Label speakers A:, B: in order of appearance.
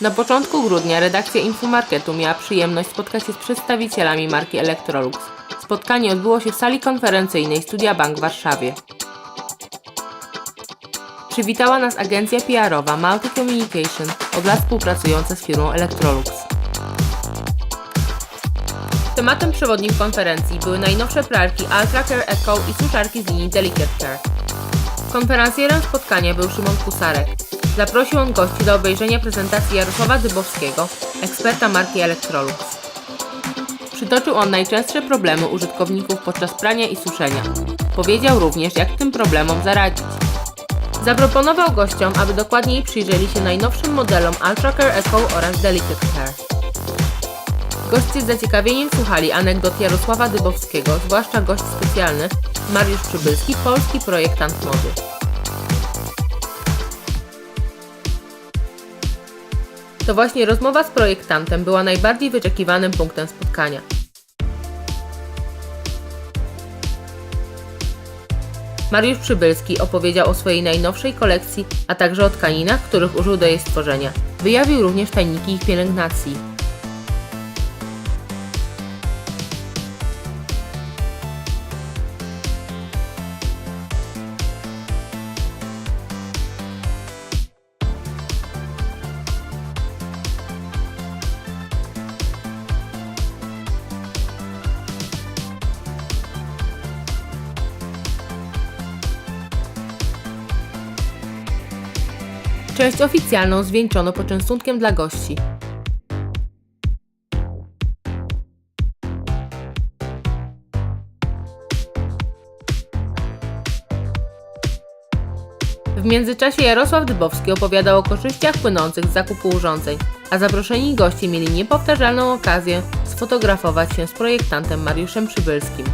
A: Na początku grudnia redakcja Infomarketu miała przyjemność spotkać się z przedstawicielami marki Electrolux. Spotkanie odbyło się w sali konferencyjnej Studia Bank w Warszawie. Przywitała nas agencja PR-owa Multi Communication, od lat współpracująca z firmą Electrolux. Tematem przewodnim konferencji były najnowsze pralki Ultra Care Eco i suszarki z linii Delicate Care. Konferencjerem spotkania był Szymon Kusarek. Zaprosił on gości do obejrzenia prezentacji Jarosława Dybowskiego, eksperta marki Electrolux. Przytoczył on najczęstsze problemy użytkowników podczas prania i suszenia. Powiedział również, jak tym problemom zaradzić. Zaproponował gościom, aby dokładniej przyjrzeli się najnowszym modelom Ultracare Eco oraz Delicate Care. Goście z zaciekawieniem słuchali anegdot Jarosława Dybowskiego, zwłaszcza gość specjalny Mariusz Przybylski, polski projektant mody. To właśnie rozmowa z projektantem była najbardziej wyczekiwanym punktem spotkania. Mariusz Przybylski opowiedział o swojej najnowszej kolekcji, a także o tkaninach, których użył do jej stworzenia. Wyjawił również tajniki ich pielęgnacji. Część oficjalną zwieńczono poczęstunkiem dla gości. W międzyczasie Jarosław Dybowski opowiadał o korzyściach płynących z zakupu urządzeń, a zaproszeni goście mieli niepowtarzalną okazję sfotografować się z projektantem Mariuszem Przybylskim.